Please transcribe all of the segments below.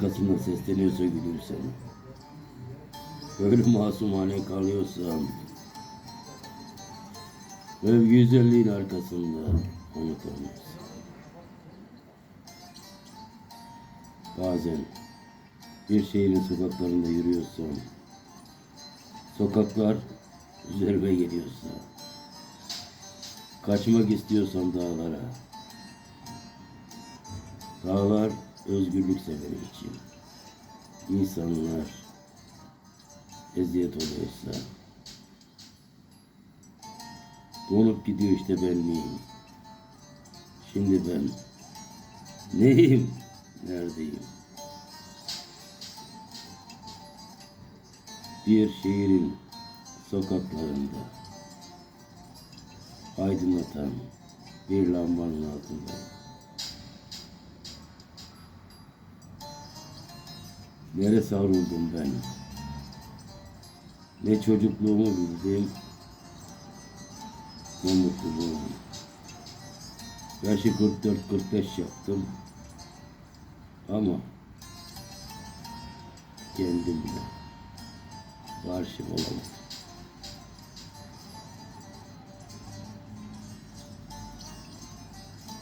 arkasından sesleniyorsa gülürsen. Böyle masumane kalıyorsam. Ve güzelliğin arkasında unutamıyorsun. Bazen bir şehrin sokaklarında yürüyorsam, sokaklar üzerime geliyorsa, kaçmak istiyorsam dağlara, dağlar özgürlük benim için. İnsanlar eziyet oluyorsa, donup gidiyor işte benliğim. Şimdi ben neyim, neredeyim? Bir şehrin sokaklarında aydınlatan bir lambanın altındayım. Nere savruldum ben? Ne çocukluğumu bildim, ne mutluluğumu. Yaşı 44-45 yaptım. Ama kendimle barışık olamadım.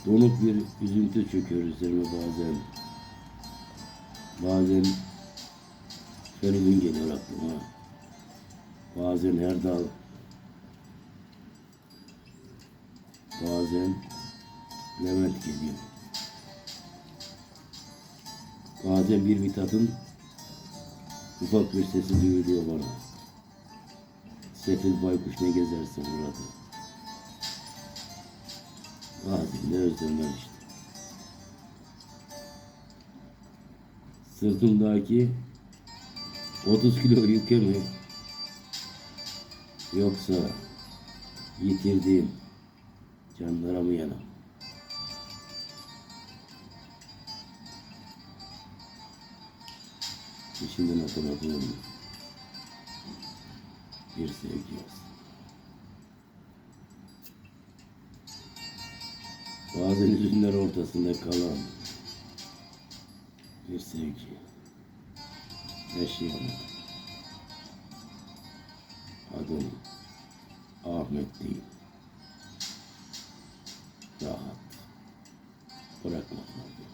Donuk bir üzüntü çöküyor üzerime bazen. Bazen Feridun geliyor aklıma. Bazen Erdal. Bazen Levent geliyor. Bazen bir Mithat'ın ufak bir sesi duyuluyor bana. Sefil baykuş ne gezersin burada. Bazen de özlemler işte. Sırtımdaki 30 kilo yüke mi? Yoksa yitirdiğim canlara mı yanam? İçinden hatırladığım bir sevgi. Bazen hüzünler ortasında kalan bir sevgi. Yaşayamadım. Adım Ahmet değil. Rahat. Bırakma abi.